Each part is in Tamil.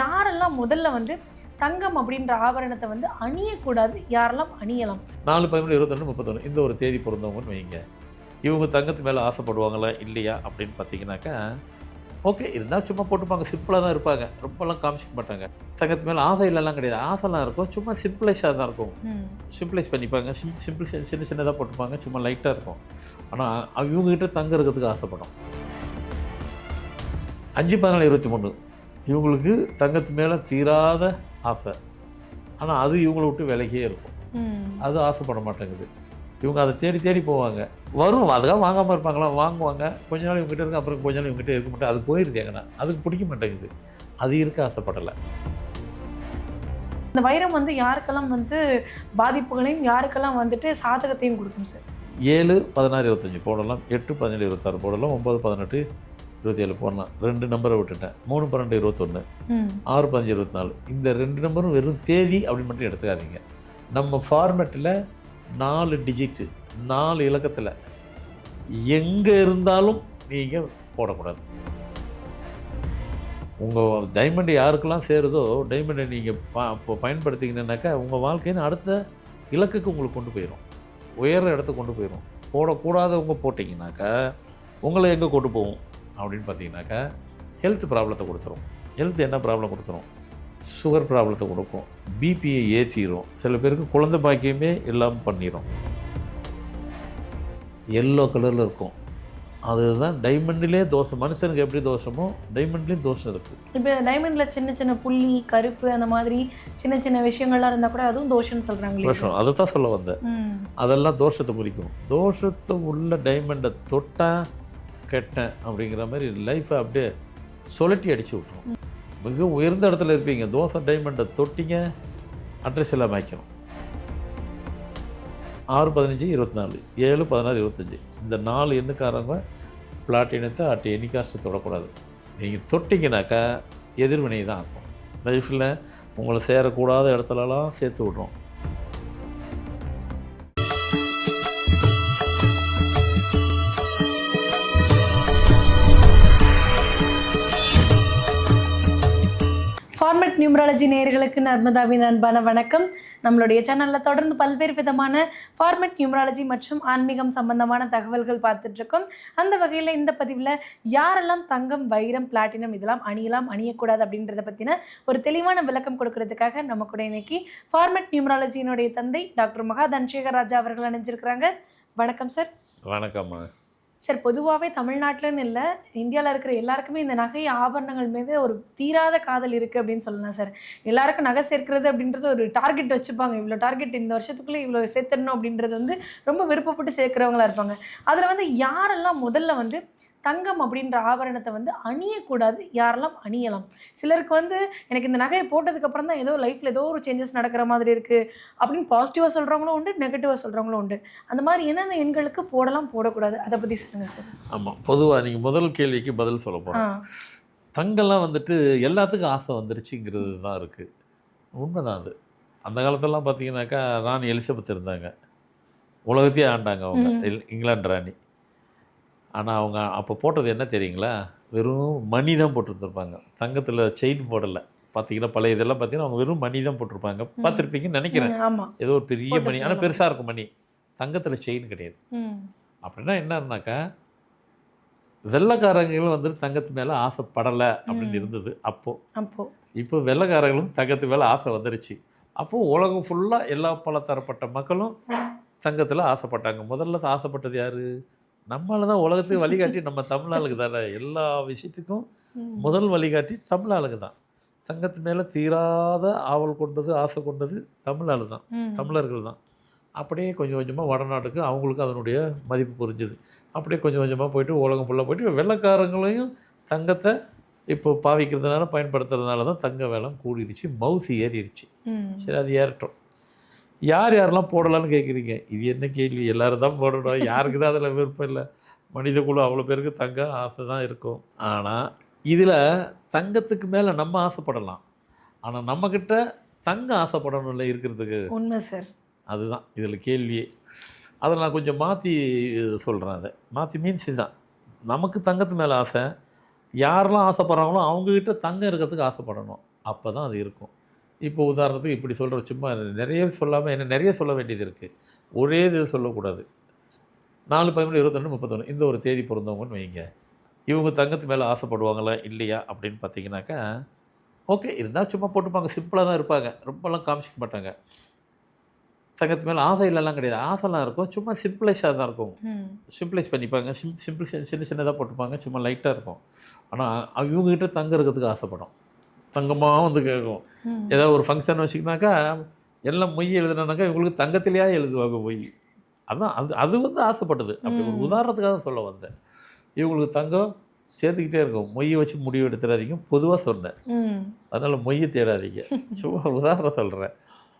யாரெல்லாம் முதல்ல வந்து தங்கம் அப்படின்ற ஆபரணத்தை வந்து அணியக்கூடாது யாரெல்லாம் அணியலாம்? நாலு பதிமூணு இருபத்தொன்று முப்பத்தொன்று இந்த ஒரு தேதி பிறந்தவங்கன்னு வைங்க. இவங்க தங்கத்து மேலே ஆசைப்படுவாங்களா இல்லையா அப்படின்னு பார்த்தீங்கன்னாக்கா ஓகே இருந்தால் சும்மா போட்டுப்பாங்க சிம்பிளாக தான் இருப்பாங்க. ரொம்பலாம் காமிச்சிக்க மாட்டாங்க. தங்கத்து மேலே ஆசை இல்லைலாம் கிடையாது. ஆசைலாம் இருக்கும் சும்மா சிம்பிளைஸாக தான் இருக்கும். சிம்பிளைஸ் பண்ணிப்பாங்க சிம் சிம்பிள் சின்ன சின்னதாக போட்டுப்பாங்க சும்மா லைட்டாக இருக்கும். ஆனால் இவங்ககிட்ட தங்க இருக்கிறதுக்கு ஆசைப்படும் அஞ்சு பதினாலு இருபத்தி மூணு. இவங்களுக்கு தங்கத்து மேலே தீராத ஆசை. ஆனால் அது இவங்களை விட்டு விலகியே இருக்கும். அது ஆசைப்பட மாட்டேங்குது. இவங்க அதை தேடி தேடி போவாங்க. வரும் அதுக்காக வாங்காமல் இருப்பாங்களா? வாங்குவாங்க. கொஞ்ச நாள் இவங்ககிட்ட இருக்கு அப்புறம் கொஞ்ச நாள் இவங்ககிட்ட இருக்க மாட்டேன் அது போயிருது எங்கன்னா அதுக்கு பிடிக்க மாட்டேங்குது. அது இருக்க ஆசைப்படலை. இந்த வைரம் வந்து யாருக்கெல்லாம் வந்து பாதிப்புகளையும் யாருக்கெல்லாம் வந்துட்டு சாதகத்தையும் கொடுக்கும் சார்? ஏழு பதினாறு இருபத்தஞ்சி போடலாம். எட்டு பதினேழு இருபத்தாறு போடலாம். ஒம்பது பதினெட்டு இருபத்தி ஏழு போடலாம். ரெண்டு நம்பரை விட்டுட்டேன். மூணு பன்னெண்டு இருபத்தொன்று ஆறு பதினஞ்சு இருபத்தி நாலு இந்த ரெண்டு நம்பரும் வெறும் தேதி அப்படின்னு மட்டும் எடுத்துக்காதீங்க. நம்ம ஃபார்மேட்டில் நாலு டிஜிட்டு நாலு இலக்கத்தில் எங்கே இருந்தாலும் நீங்கள் போடக்கூடாது. உங்கள் டைமண்ட் யாருக்கெல்லாம் சேருதோ டைமண்டை நீங்கள் பா இப்போ பயன்படுத்திங்கன்னா உங்கள் வாழ்க்கையின் அடுத்த இலக்குக்கு உங்களுக்கு கொண்டு போயிடும் உயர்ற இடத்துக்கு கொண்டு போயிடும் போடக்கூடாதவங்க போட்டிங்கனாக்கா உங்களை எங்கே கொண்டு போகும்? அப்படின்னு பார்த்தீங்கன்னாக்கா ஹெல்த் ப்ராப்ளத்தை கொடுத்துரும். ஹெல்த் என்ன ப்ராப்ளம் கொடுத்துரும்? சுகர் ப்ராப்ளத்தை கொடுக்கும். பிபியை ஏற்றிடும் சில பேருக்கு குழந்தை பாக்கியமே இல்லாமல் பண்ணிடும் எல்லோ கலரில் இருக்கும். அதுதான் டைமண்ட்லேயே தோஷம். மனுஷனுக்கு எப்படி தோஷமோ டைமண்ட்லேயும் தோஷம் இருக்குது இப்போ டைமண்ட்ல சின்ன சின்ன புள்ளி கருப்பு அந்த மாதிரி சின்ன சின்ன விஷயங்கள்லாம் இருந்தா கூட அதுவும் தோஷம்னு சொல்றாங்களே தோஷம். அதை தான் சொல்ல வந்தேன். அதெல்லாம் தோஷத்தை குறிக்கும். தோஷத்தை உள்ள டைமண்டை தொட்டேன் கெட்டேன் அப்படிங்கிற மாதிரி லைஃப்பை அப்படியே சுழட்டி அடித்து விட்ரும் மிக உயர்ந்த இடத்துல இருப்பீங்க. தோசை டைமண்டை தொட்டிங்க அட்ரஸ் எல்லாம் மாய்க்கணும் ஆறு பதினஞ்சு இருபத்தி நாலு ஏழு பதினாறு இருபத்தஞ்சி. இந்த நாலு எண்ணுக்காரங்க பிளாட்டினத்தை அட் எனி காஸ்ட்டு தொடக்கூடாது. நீங்கள் தொட்டிங்கனாக்கா எதிர்வினை தான் இருக்கும் லைஃப்பில் உங்களை சேரக்கூடாத இடத்துலலாம் சேர்த்து விட்றோம். நியூமராலஜி நேயர்களுக்கு நர்மதாவின் அன்பான வணக்கம். நம்மளுடைய சேனலில் தொடர்ந்து பல்வேறு விதமான ஃபார்மெட் நியூமராலஜி மற்றும் ஆன்மீகம் சம்பந்தமான தகவல்கள் பார்த்துட்ருக்கோம். அந்த வகையில் இந்த பதிவில் யாரெல்லாம் தங்கம் வைரம் பிளாட்டினம் இதெல்லாம் அணியலாம் அணியக்கூடாது அப்படின்றத பற்றின ஒரு தெளிவான விளக்கம் கொடுக்கறதுக்காக நம்ம கூட இன்னைக்கு ஃபார்மெட் நியூமராலஜியினுடைய தந்தை டாக்டர் மகா தன்சேகர் ராஜா அவர்கள் அணிஞ்சிருக்கிறாங்க வணக்கம் சார். வணக்கம்மா. சார் பொதுவாகவே தமிழ்நாட்டிலன்னு இல்லை. இந்தியாவில் இருக்கிற எல்லாருக்குமே இந்த நகை ஆபரணங்கள் மீது ஒரு தீராத காதல் இருக்குது அப்படின்னு சொல்லலாம் சார் எல்லாருக்கும் நகை சேர்க்கிறது அப்படின்றது ஒரு டார்கெட் வச்சுப்பாங்க. இவ்வளோ டார்கெட் இந்த வருஷத்துக்குள்ளே இவ்வளோ சேர்த்துடணும் அப்படின்றது வந்து ரொம்ப விருப்பப்பட்டு சேர்க்குறவங்களா இருப்பாங்க. அதில் வந்து யாரெல்லாம் முதல்ல வந்து தங்கம் அப்படின்ற ஆபரணத்தை வந்து அணியக்கூடாது. யாரெல்லாம் அணியலாம்? சிலருக்கு வந்து எனக்கு இந்த நகையை போட்டதுக்கு அப்புறம் தான் ஏதோ லைஃப்பில் ஏதோ ஒரு சேஞ்சஸ் நடக்கிற மாதிரி இருக்குது அப்படின்னு பாசிட்டிவாக சொல்கிறவங்களும் உண்டு நெகட்டிவாக சொல்கிறவங்களும் உண்டு. அந்த மாதிரி எந்தெந்த எண்களுக்கு போடலாம் போடக்கூடாது? அதை பற்றி சொல்லுங்கள் சார். ஆமாம் பொதுவாக நீங்கள் முதல் கேள்விக்கு பதில் சொல்ல போகிறோம் தங்கம்லாம் வந்துட்டு எல்லாத்துக்கும் ஆசை வந்துருச்சுங்கிறது தான் இருக்குது உண்மைதான் அது. அந்த காலத்துலலாம் பார்த்தீங்கன்னாக்கா ராணி எலிசபெத் இருந்தாங்க. உலகத்தையே ஆண்டாங்க அவங்க. இங்கிலாந்து ராணி. ஆனால் அவங்க அப்போ போட்டது என்ன தெரியுங்களா? வெறும் மணி தான் போட்டிருந்துருப்பாங்க. தங்கத்தில் செயின் போடலை. பார்த்தீங்கன்னா பழைய இதெல்லாம் பார்த்தீங்கன்னா அவங்க வெறும் மணி தான் போட்டிருப்பாங்க. பார்த்துருப்பீங்கன்னு நினைக்கிறேன். ஏதோ ஒரு பெரிய மணி. ஆனால். பெருசாக இருக்கும் மணி. தங்கத்தில் செயின் கிடையாது. அப்படின்னா என்னன்னாக்கா வெள்ளைக்காரங்களும் வந்துட்டு தங்கத்து மேலே ஆசைப்படலை அப்படின்னு. இருந்தது அப்போது அப்போ. இப்போ வெள்ளைக்காரங்களும் தங்கத்து மேலே ஆசை வந்துருச்சு. அப்போது உலகம் ஃபுல்லாக எல்லா பல தரப்பட்ட மக்களும் தங்கத்தில் ஆசைப்பட்டாங்க. முதல்ல ஆசைப்பட்டது யார்? நம்மளால தான் உலகத்துக்கு வழிகாட்டி நம்ம தமிழாளுக்கு தானே. எல்லா விஷயத்துக்கும். முதல் வழிகாட்டி தமிழாளுக்கு தான். தங்கத்து மேலே தீராத ஆவல் கொண்டது ஆசை கொண்டது தமிழாளு தான். தமிழர்கள் தான். அப்படியே கொஞ்சம் கொஞ்சமாக வடநாட்டுக்கு அவங்களுக்கு அதனுடைய மதிப்பு புரிஞ்சுது. அப்படியே கொஞ்சம் கொஞ்சமாக போயிட்டு உலகம் ஃபுல்லாக போயிட்டு வெள்ளைக்காரங்களையும் தங்கத்தை இப்போ பாவிக்கிறதுனால பயன்படுத்துறதுனால தான் தங்க வேலம் கூடிருச்சு மவுசு ஏறிடுச்சு. சரி அது ஏறட்டும். யார் யாரெல்லாம் போடலான்னு கேட்குறீங்க? இது என்ன கேள்வி? எல்லாரும் தான் போடணும். யாருக்கு தான் அதில் விருப்பம் இல்லை? மனித குழு அவ்வளோ பேருக்கு தங்க ஆசை தான் இருக்கும். ஆனால் இதில் தங்கத்துக்கு மேலே நம்ம ஆசைப்படலாம். ஆனால் நம்மக்கிட்ட தங்க ஆசைப்படணும்ல இருக்கிறதுக்கு? உண்மை சார். அதுதான். இதில் கேள்வியே அதை நான் கொஞ்சம் மாற்றி சொல்கிறேன் அதை. மாற்றி மீன்ஸ் இதுதான். நமக்கு தங்கத்து மேலே ஆசை. யாரெல்லாம் ஆசைப்படுறாங்களோ அவங்கக்கிட்ட தங்கம் இருக்கிறதுக்கு ஆசைப்படணும். அப்போ தான் அது இருக்கும். இப்போ உதாரணத்துக்கு இப்படி சொல்கிற சும்மா நிறைய சொல்லாமல் என்ன நிறைய சொல்ல வேண்டியது இருக்குது ஒரே இது சொல்லக்கூடாது. நாலு பதிமூணு இருபத்தொன்று முப்பத்தொன்று இந்த ஒரு தேதி பிறந்தவங்கன்னு வைங்க. இவங்க தங்கத்து மேலே ஆசைப்படுவாங்களா இல்லையா அப்படின்னு பார்த்தீங்கன்னாக்கா ஓகே இருந்தால் சும்மா போட்டுப்பாங்க. சிம்பிளாக தான் இருப்பாங்க. ரொம்பலாம் காமிச்சிக்க மாட்டாங்க. தங்கத்து மேலே ஆசை இல்லைலாம் கிடையாது. ஆசைலாம் இருக்கும். சும்மா சிம்பிளைஸாக தான் இருக்கும். சிம்பிளைஸ் பண்ணிப்பாங்க. சிம் சிம்பிள் சின்ன சின்னதாக போட்டுப்பாங்க. சும்மா லைட்டாக இருக்கும். ஆனால் இவங்ககிட்ட தங்க இருக்கிறதுக்கு ஆசைப்படும். தங்கமாக வந்து கேட்கும் ஏதாவது ஒரு ஃபங்க்ஷன் வச்சுக்கினாக்கா எல்லாம் மொய் எழுதுனாக்கா இவங்களுக்கு தங்கத்திலேயே எழுதுவாங்க மொய். அதான் அது அது வந்து ஆசைப்பட்டது. அப்படி ஒரு. உதாரணத்துக்காக சொல்ல வந்தேன். இவங்களுக்கு தங்கம் சேர்த்துக்கிட்டே இருக்கும். மொய்யை வச்சு முடிவு எடுத்துடாதீங்க பொதுவாக சொன்னேன். அதனால் மொய்யை தேடாதீங்க. சும்மா உதாரணம் சொல்கிறேன்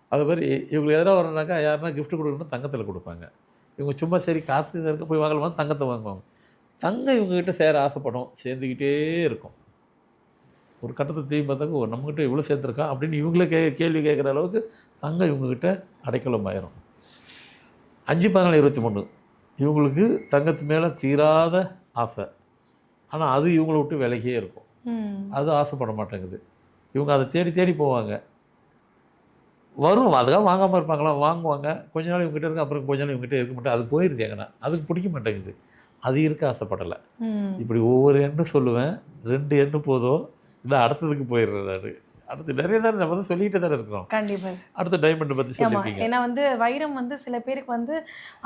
அது மாதிரி இவங்களுக்கு எதிராக வரணுனாக்கா யாருன்னா gift கொடுக்கணும் தங்கத்தில் கொடுப்பாங்க. இவங்க சும்மா சரி காசு இருக்க போய் வாங்கலாமா தங்கத்தை வாங்குவாங்க. தங்கம் இவங்ககிட்ட சேர ஆசைப்படும். சேர்ந்துக்கிட்டே இருக்கும். ஒரு கட்டத்தை திரும்பி பார்த்தாக்க ஓ, நம்மகிட்ட இவ்வளோ சேர்த்துருக்கா? அப்படின்னு இவங்களே கே கேள்வி கேட்குற அளவுக்கு தங்கம் இவங்ககிட்ட அடைக்கலம் ஆயிரும். அஞ்சு பதினாலு இருபத்தி மூணு. இவங்களுக்கு தங்கத்து மேலே தீராத ஆசை. ஆனால் அது இவங்கள விட்டு விலகியே இருக்கும். அது ஆசைப்பட மாட்டேங்குது. இவங்க அதை தேடி தேடி போவாங்க. வரும் அதுக்காக வாங்காமல் இருப்பாங்களா? வாங்குவாங்க. கொஞ்ச நாள் இவங்ககிட்ட இருக்கு அப்புறம் கொஞ்ச நாள் இவங்ககிட்ட இருக்க மாட்டேன் அது போயிருது எங்கன்னா அதுக்கு பிடிக்க மாட்டேங்குது. அது இருக்க ஆசைப்படலை. இப்படி ஒவ்வொரு எண்ணு சொல்லுவேன். ரெண்டு எண்ணு போதும். இல்லை அடுத்ததுக்கு போயிடுறேன் நான். அடுத்து நிறைய தானே நம்ம வந்து சொல்லிகிட்டே தானே இருக்கிறோம். கண்டிப்பா சார். அடுத்த டைமண்டை பற்றி சொல்லியிருக்கீங்க. ஏன்னா வந்து வைரம் வந்து சில பேருக்கு வந்து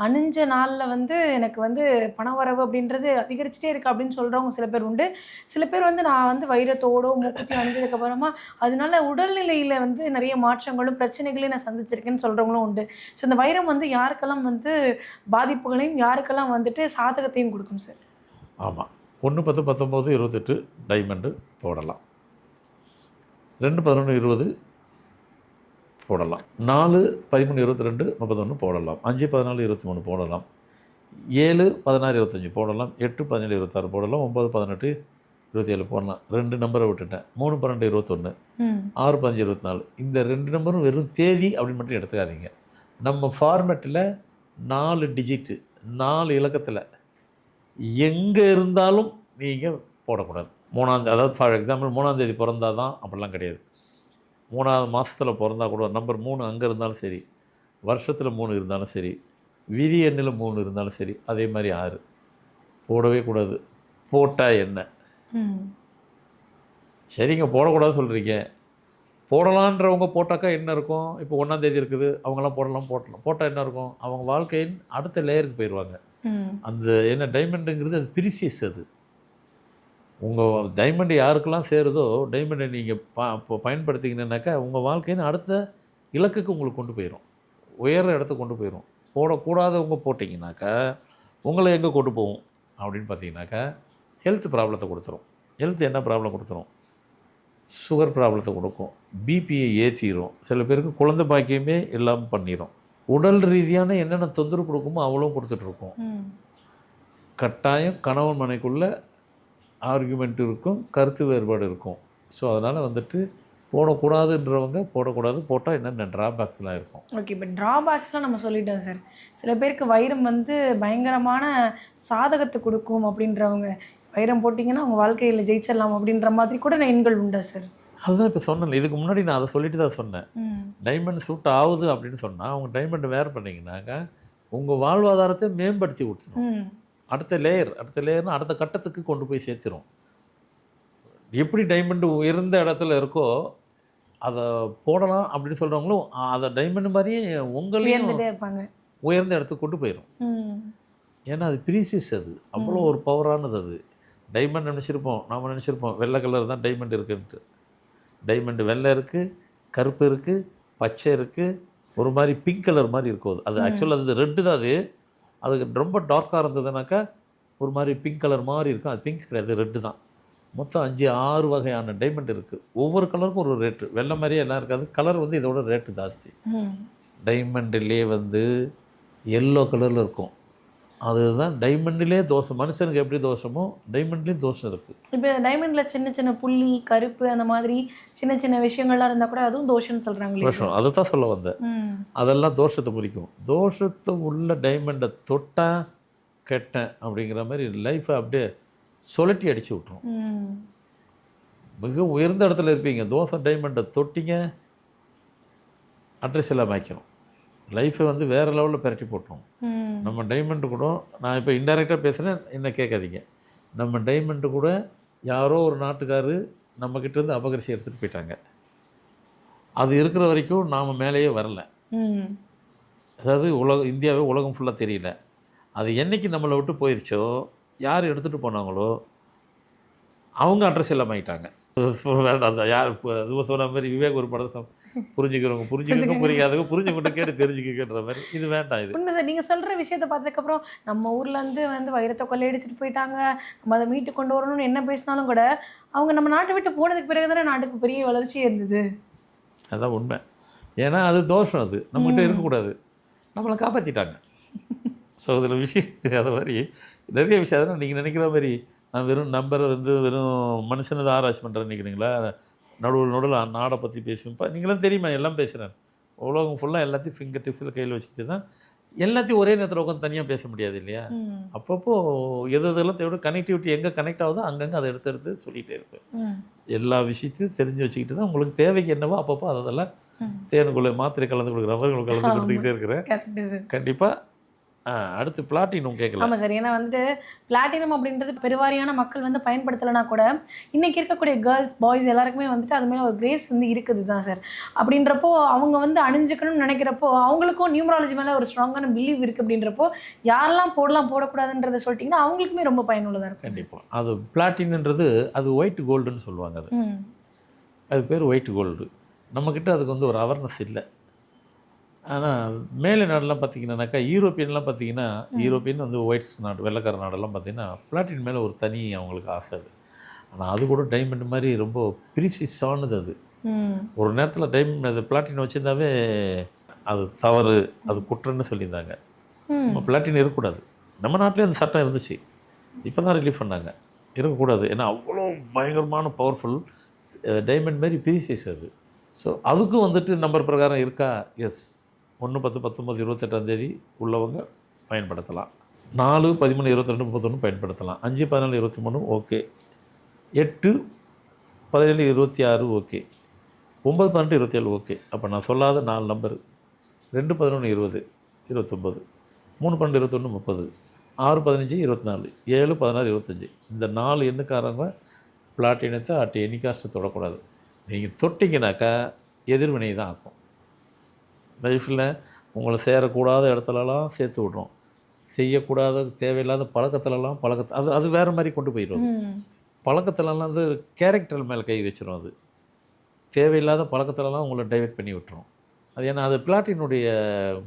அணிஞ்ச நாள்ல வந்து எனக்கு வந்து பணவரவு அப்படின்றது அதிகரிச்சுட்டே இருக்கு அப்படின்னு சொல்றவங்க சில பேர் உண்டு. சில பேர் வந்து நான் வந்து வைரத்தோடோ மூக்குத்தி அணிஞ்சதுக்கு அப்புறமா அதனால உடல்நிலையில வந்து நிறைய மாற்றங்களும் பிரச்சனைகளையும் நான் சந்திச்சிருக்கேன்னு சொல்றவங்களும் உண்டு. ஸோ இந்த வைரம் வந்து யாருக்கெல்லாம் வந்து பாதிப்புகளையும் யாருக்கெல்லாம் வந்துட்டு சாதகத்தையும் கொடுக்கும் சார்? ஆமாம் ஒன்று பத்து பத்தொம்போது இருபத்தெட்டு டைமண்டு போடலாம். ரெண்டு பதினொன்று இருபது போடலாம். நாலு பதிமூணு இருபத்தி ரெண்டு முப்பத்தொன்று போடலாம். அஞ்சு பதினாலு இருபத்தி மூணு போடலாம். ஏழு பதினாறு இருபத்தஞ்சி போடலாம். எட்டு பதினேழு இருபத்தாறு போடலாம். ஒம்பது பதினெட்டு இருபத்தி ஏழு போடலாம். ரெண்டு நம்பரை விட்டுட்டேன். மூணு பன்னெண்டு இருபத்தொன்று ஆறு பதினஞ்சு இருபத்தி நாலு இந்த ரெண்டு நம்பரும் வெறும் தேதி அப்படின்னு மட்டும் எடுத்துக்காதீங்க. நம்ம ஃபார்மேட்டில் நாலு டிஜிட்டு நாலு இலக்கத்தில் எங்கே இருந்தாலும் நீங்கள் போடக்கூடாது. மூணாந்தேதி அதாவது ஃபார் எக்ஸாம்பிள் மூணாந்தேதி பிறந்தா தான் அப்படிலாம் கிடையாது. மூணாவது மாதத்தில் பிறந்தா கூட நம்பர் மூணு அங்கே இருந்தாலும் சரி வருஷத்தில் மூணு இருந்தாலும் சரி விதி எண்ணில் மூணு இருந்தாலும் சரி அதே மாதிரி ஆறு. போடவே கூடாது. போட்டால் என்ன? சரிங்க போடக்கூடாது சொல்கிறீங்க போடலான்றவங்க போட்டாக்கா என்ன இருக்கும்? இப்போ ஒன்றாந்தேதி இருக்குது அவங்களாம் போடலாம் போட்டலாம். போட்டால் என்ன இருக்கும்? அவங்க வாழ்க்கையின் அடுத்த லேயருக்கு போயிடுவாங்க. அந்த என்ன டைமண்டுங்கிறது அது பிரிசியஸ் அது. உங்கள் டைமண்ட் யாருக்கெல்லாம் சேருதோ டைமண்டை நீங்கள் பா இப்போ பயன்படுத்திங்கன்னாக்கா உங்கள் வாழ்க்கையின் அடுத்த இலக்குக்கு உங்களுக்கு கொண்டு போயிடும் உயர்ற இடத்துக்கு கொண்டு போயிடும் போடக்கூடாதவங்க போட்டிங்கனாக்கா உங்களை எங்கே கொண்டு போகும்? அப்படின்னு பார்த்தீங்கன்னாக்கா ஹெல்த் ப்ராப்ளத்தை கொடுத்துரும். ஹெல்த் என்ன ப்ராப்ளம் கொடுத்துரும்? சுகர் ப்ராப்ளத்தை கொடுக்கும். பிபியை ஏற்றிடும் சில பேருக்கு குழந்தை பாக்கியமே இல்லாமல் பண்ணிடும் உடல் ரீதியான என்னென்ன தொந்தரவு கொடுக்குமோ அவ்வளோ கொடுத்துட்ருக்கோம் கட்டாயம் கணவன் மனைக்குள்ள ஆர்குமெண்ட் இருக்கும் கருத்து வேறுபாடு இருக்கும். ஸோ அதனால் வந்துட்டு போடக்கூடாதுன்றவங்க போடக்கூடாது போட்டால் என்னென்ன ட்ராபேக்ஸ்லாம் இருக்கும். ஓகே இப்போ ட்ராபேக்ஸ்லாம் நம்ம சொல்லிட்டோம் சார் சில பேருக்கு வைரம் வந்து பயங்கரமான சாதகத்தை கொடுக்கும் அப்படின்றவங்க. வைரம் போட்டிங்கன்னா அவங்க வாழ்க்கையில் ஜெயிச்சிடலாம் அப்படின்ற மாதிரி கூட எண்கள் உண்டா சார் அதுதான் இப்போ சொன்னேன் இதுக்கு முன்னாடி நான் அதை சொல்லிட்டு தான் சொன்னேன். டைமண்ட் சூட் ஆகுது அப்படின்னு சொன்னால் அவங்க டைமண்ட் வேர் பண்ணிங்கனாக்கா உங்கள் வாழ்வாதாரத்தை மேம்படுத்தி கொடுத்துரும். அடுத்த லேயர் அடுத்த லேயர்னா அடுத்த கட்டத்துக்கு கொண்டு போய் சேர்த்துரும். எப்படி டைமண்ட் உயர்ந்த இடத்துல இருக்கோ அதை போடலாம் அப்படின்னு சொல்கிறவங்களும் அதை டைமண்ட் மாதிரியே உங்களையும் உயர்ந்த இடத்துக்கு கொண்டு போயிடும் ஏன்னா அது ப்ரீசியஸ் அது. அவ்வளோ ஒரு பவரானது அது. டைமண்ட் நினச்சிருப்போம் நாம் நினச்சிருப்போம் வெள்ளை கலர் தான் டைமண்ட் இருக்குன்ட்டு. டைமண்ட் வெள்ளை இருக்குது கருப்பு இருக்குது பச்சை இருக்குது ஒரு மாதிரி பிங்க் கலர் மாதிரி இருக்கும் அது. அது ஆக்சுவலாக அது ரெட்டு தான் அது. அதுக்கு ரொம்ப டார்க்காக இருந்ததுனாக்கா ஒரு மாதிரி பிங்க் கலர் மாதிரி இருக்கும். அது பிங்க் கிடையாது ரெட்டு தான். மொத்தம் அஞ்சு ஆறு வகையான டைமண்ட் இருக்குது ஒவ்வொரு கலருக்கும் ஒரு ரேட்டு வெள்ளை மாதிரியே எல்லாம் இருக்காது. கலர் வந்து இதோட ரேட்டு ஜாஸ்தி. ம். டைமண்டிலே வந்து எல்லோ கலரில் இருக்கும். அதுதான் டைமண்டிலே தோஷம். மனுஷனுக்கு எப்படி தோஷமோ டைமண்ட்லேயும் தோஷம் இருக்குது இப்போ டைமண்ட்ல சின்ன சின்ன புள்ளி கருப்பு அந்த மாதிரி சின்ன சின்ன விஷயங்கள்லாம் இருந்தால் கூட அதுவும் தோஷம்னு சொல்கிறாங்களே தோஷம். அதை தான் சொல்ல வந்தேன். அதெல்லாம் தோஷத்தை குறிக்கும். தோஷத்தை உள்ள டைமண்டை தொட்டேன் கெட்டேன் அப்படிங்கிற மாதிரி லைஃப்பை அப்படியே சுழட்டி அடித்து விட்ரும் மிக உயர்ந்த இடத்துல இருப்பீங்க. தோசை டைமண்டை தொட்டிங்க அட்ரஸ் எல்லாம் வைக்கணும் லைஃப்பை வந்து வேறு லெவலில் பிரட்டி போட்டோம். நம்ம டைமண்டு கூட நான் இப்போ இன்டெரக்டாக பேசுகிறேன் என்ன கேட்காதீங்க. நம்ம டைமண்டு கூட யாரோ ஒரு நாட்டுக்காரு நம்மக்கிட்ட இருந்து அபகரிச்சு எடுத்துகிட்டு போயிட்டாங்க. அது இருக்கிற வரைக்கும் நாம் மேலேயே வரல. அதாவது உலக இந்தியாவே உலகம் ஃபுல்லாக தெரியல. அது என்னைக்கு நம்மளை விட்டு போயிடுச்சோ யார் எடுத்துகிட்டு போனாங்களோ அவங்க அட்ரஸ் எல்லாம் ஆகிட்டாங்க வேண்டாம் அந்த யார் இப்போ சொன்ன மாதிரி விவேக் ஒரு படம் சொன்ன- புரிஞ்சுக்கிறவங்க புரிஞ்சுக்கங்க புரியாதவங்க புரிஞ்சுக்கிட்டு கேட்டு தெரிஞ்சுக்கின்ற மாதிரி. இது வேண்டாம் இது. உண்மை சார் நீங்க சொல்ற விஷயத்த பார்த்ததுக்கப்புறம் நம்ம ஊர்ல இருந்து வந்து வைரத்தை கொள்ளையடிச்சிட்டு போயிட்டாங்க. நம்ம அதை மீட்டு கொண்டு வரணும்னு என்ன பேசினாலும் கூட அவங்க நம்ம நாட்டை விட்டு போனதுக்கு பிறகு தானே நாட்டுக்கு பெரிய வளர்ச்சி இருந்தது. அதான் உண்மை. ஏன்னா அது தோஷம் அது. நம்மகிட்ட. இருக்கக்கூடாது. நம்மளை காப்பாற்றிட்டாங்க ஸோ இதில் விஷயம் அது மாதிரி நிறைய விஷயம் அதனால் நீங்கள் நினைக்கிற மாதிரி நான் வெறும் நம்பரை வந்து வெறும் மனுஷனை தான் ஆராய்ச்சி பண்ணுறேன்னு நினைக்கிறீங்களா? நடுவில் நடுவில் நாடை பற்றி பேசுவேன் இப்போ நீங்களும் தெரியுமா எல்லாம் பேசுகிறேன் உலகம் ஃபுல்லாக எல்லாத்தையும் ஃபிங்கர் டிப்ஸில் கையில் வச்சுக்கிட்டு தான் எல்லாத்தையும் ஒரே நேரத்தில் உட்காந்து தனியாக பேச முடியாது இல்லையா. அப்பப்போ எது எதெல்லாம் தேவை கனெக்டிவிட்டி எங்கே கனெக்ட் ஆகுதோ அங்கங்கே அதை எடுத்து எடுத்து சொல்லிகிட்டே இருப்பேன். எல்லா விஷயத்தையும் தெரிஞ்சு வச்சுக்கிட்டு தான் உங்களுக்கு தேவைக்கு என்னவோ அப்பப்போ அதெல்லாம். தேனுக்குள்ளே மாத்திரை கலந்து கொடுக்குற உங்களுக்கு கலந்து. கொடுத்துக்கிட்டே இருக்கிறேன் கண்டிப்பாக அடுத்து பிளாட்டினம் கேட்கல ஆமா சார். ஏன்னா வந்துட்டு பிளாட்டினம் அப்படின்றது பெருவாரியான மக்கள் வந்து பயன்படுத்தலைனா கூட இன்னைக்கு இருக்கக்கூடிய கேர்ள்ஸ் பாய்ஸ் எல்லாருக்குமே வந்துட்டு அது மேலே ஒரு கிரேஸ் வந்து இருக்குது தான் சார். அப்படின்றப்போ அவங்க வந்து அணிஞ்சுக்கணும்னு நினைக்கிறப்போ அவங்களுக்கும் நியூமராலஜி மேலே ஒரு ஸ்ட்ராங்கான பிலீவ் இருக்குது அப்படின்றப்போ யாரெல்லாம் போடலாம் போடக்கூடாதுன்றதை சொல்லிட்டீங்கன்னா அவங்களுக்குமே ரொம்ப பயனுள்ளதாக இருக்கும் கண்டிப்பாக அது பிளாட்டின்ன்றது அது ஒயிட் கோல்டுன்னு சொல்லுவாங்க அது. அது பேர் ஒயிட் கோல்டு நம்மக்கிட்ட அதுக்கு வந்து ஒரு அவேர்னஸ் இல்லை. ஆனால் மேலே நாடெல்லாம் பார்த்தீங்கன்னாக்கா யூரோப்பியன்லாம் பார்த்தீங்கன்னா யூரோப்பியன் வந்து ஒயிட்ஸ் நாடு வெள்ளைக்கார நாடெல்லாம் பார்த்தீங்கன்னா பிளாட்டின் மேலே ஒரு தனி அவங்களுக்கு ஆசை அது. ஆனால் அது கூட டைமண்ட் மாதிரி ரொம்ப ப்ரீசிஸானது அது. ஒரு நேரத்தில் டைம் அது பிளாட்டின் வச்சுருந்தாவே அது தவறு அது குற்றம்னு சொல்லியிருந்தாங்க. நம்ம பிளாட்டின் இருக்கக்கூடாது. நம்ம நாட்டிலே அந்த சட்டம் இருந்துச்சு. இப்போ தான் ரிலீஃப் பண்ணாங்க. இருக்கக்கூடாது. ஏன்னா அவ்வளோ பயங்கரமான பவர்ஃபுல் டைமண்ட் மாதிரி பீசஸ் அது ஸோ அதுக்கும் வந்துட்டு நம்பர் பிரகாரம் இருக்கா? எஸ் ஒன்று பத்து பத்தொம்பது இருபத்தெட்டாம் தேதி உள்ளவங்க பயன்படுத்தலாம். நாலு பதிமூணு இருபத்திரெண்டு முப்பத்தொன்று பயன்படுத்தலாம். அஞ்சு பதினாலு இருபத்தி மூணு ஓகே. எட்டு பதினேழு இருபத்தி ஆறு ஓகே. ஒம்பது பன்னெண்டு இருபத்தேழு ஓகே. அப்போ நான் சொல்லாத நாலு நம்பர். ரெண்டு பதினொன்று இருபது இருபத்தொம்பது. மூணு பன்னெண்டு இருபத்தொன்று முப்பது. ஆறு பதினஞ்சு இருபத்தி நாலு ஏழு பதினாறு இருபத்தஞ்சி. இந்த நாலு எண்ணுக்காரங்க பிளாட்டினத்தை அட் எனி காஸ்ட்டு தொடக்கூடாது. நீங்கள் தொட்டிங்கனாக்கா எதிர்வினை தான் ஆகும். லைஃப்பில் உங்களை சேரக்கூடாத இடத்துலலாம் சேர்த்து விட்றோம். செய்யக்கூடாத தேவையில்லாத பழக்கத்துலலாம் பழக்கத்தை அது அது வேறு மாதிரி கொண்டு போயிடும் பழக்கத்துலலாம் வந்து கேரக்டர் மேலே கை வச்சிரும் அது. தேவையில்லாத பழக்கத்துலலாம் உங்களை டைவெர்ட் பண்ணி விட்டுரும். அது ஏன்னா அது பிளாட்டினுடைய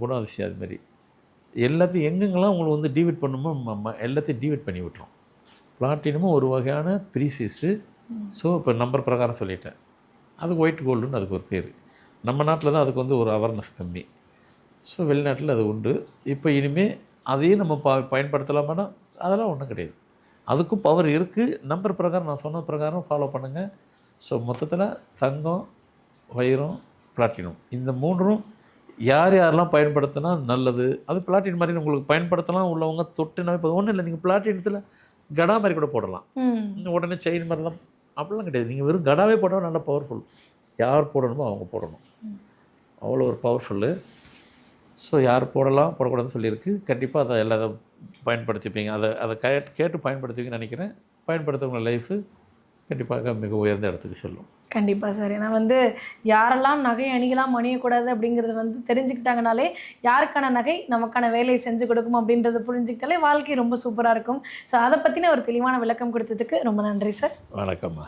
குணாதிசயம் அது மாதிரி எல்லாத்தையும் எங்கெங்கெல்லாம் உங்களை வந்து டிவைட் பண்ணுமோ எல்லாத்தையும் டிவைட் பண்ணி விட்டுரும். பிளாட்டினமும் ஒரு வகையான ப்ரீசிஸு ஸோ இப்போ நம்பர் பிரகாரம் சொல்லிட்டேன். அதுக்கு ஒயிட் கோல்டுன்னு அதுக்கு ஒரு பேர். நம்ம நாட்டில் தான் அதுக்கு வந்து ஒரு அவேர்னஸ் கம்மி. ஸோ வெளிநாட்டில் அது உண்டு. இப்போ இனிமேல் அதையும் நம்ம ப பயன்படுத்தலாமான்னா அதெல்லாம் ஒன்றும் கிடையாது. அதுக்கும் பவர் இருக்குது நம்பர் பிரகாரம் நான் சொன்ன பிரகாரம் ஃபாலோ பண்ணுங்கள் ஸோ மொத்தத்தில் தங்கம் வைரம் பிளாட்டினம் இந்த மூன்றும் யார் யாரெல்லாம் பயன்படுத்தினா நல்லது? அது பிளாட்டின் மாதிரி உங்களுக்கு பயன்படுத்தலாம். உள்ளவங்க தொட்டுனா இப்போ ஒன்றும் இல்லை. நீங்கள் பிளாட்டினத்தில் கடா மாதிரி கூட போடலாம். உடனே செயின் மாதிரிலாம் அப்படிலாம் கிடையாது. நீங்கள் வெறும் கடாவே போட்டால் நல்லா பவர்ஃபுல் யார் போடணுமோ அவங்க போடணும். அவ்வளோ ஒரு பவர்ஃபுல்லு ஸோ யார் போடலாம் போடக்கூடாதுன்னு சொல்லியிருக்கு. கண்டிப்பாக அதை எல்லாத்தையும் பயன்படுத்திப்பீங்க. அதை அதை கேட்டு கேட்டு பயன்படுத்துவீங்கன்னு நினைக்கிறேன். பயன்படுத்துறவங்க லைஃபு கண்டிப்பாக மிக உயர்ந்த இடத்துக்கு செல்லும். கண்டிப்பாக சார். ஏன்னா வந்து யாரெல்லாம் நகை அணிகலாம் அணியக்கூடாது அப்படிங்கிறது வந்து தெரிஞ்சுக்கிட்டாங்கனாலே யாருக்கான நகை நமக்கான வேலையை செஞ்சு கொடுக்கும் அப்படின்றத புரிஞ்சுக்கிட்டாலே வாழ்க்கை ரொம்ப சூப்பராக இருக்கும். ஸோ அதை பற்றின ஒரு தெளிவான விளக்கம் கொடுத்ததுக்கு ரொம்ப நன்றி சார். வணக்கம்மா.